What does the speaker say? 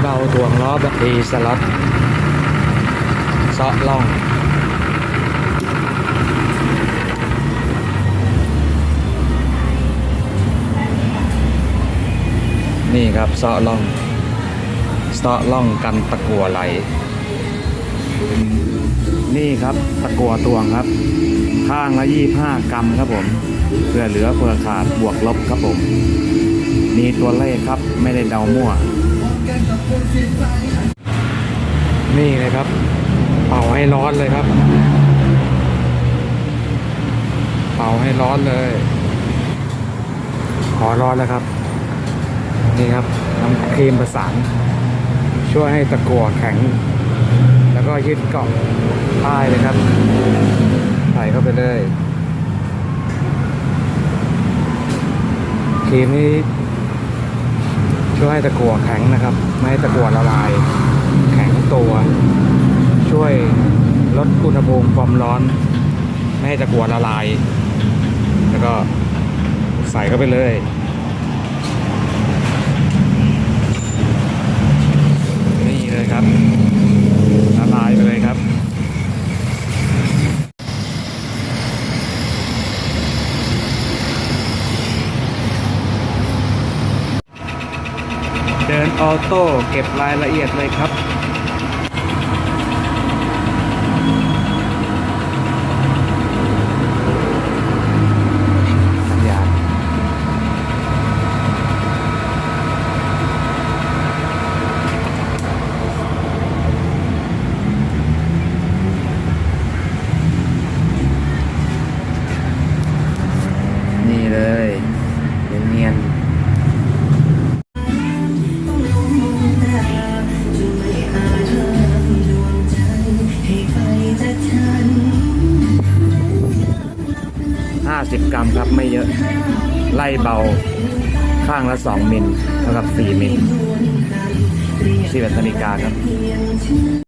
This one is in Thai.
เบาถ่วงล้อแบบดีสล็อตเซาะล่องนี่ครับเซาะล่องเซาะล่องกันตะกัวไหล นี่ครับตะกัวตวงครับ ข้างละ25กรัมครับผม เพื่อเหลือเพื่อขาดบวกลบครับผม มีตัวเลขครับไม่ได้เดามั่ว นี่เลยครับ เป่าให้ร้อนเลยครับ เป่าให้ร้อนเลย ขอร้อนแล้วครับ นี่ครับน้ำครีมประสาน ช่วยให้ตะกั่วแข็ง แล้วก็ยึดเกาะป้ายเลยครับ ใส่เข้าไปเลยครีมนี้ ช่วยให้ตะกั่วแข็งนะครับ ไม่ให้ตะกั่วละลาย แข็งตัว ช่วยลดอุณหภูมิความร้อน ไม่ให้ตะกั่วละลาย แล้วก็ใส่เข้าไปเลย นี่เลยครับละลายไปเลยครับ เดิน ออโต้เก็บรายละเอียดเลยครับ 50 กรัมครับไม่เยอะไล่เบาข้างละ 2 มิลเท่ากับ 4 มิล11นาฬิกาครับ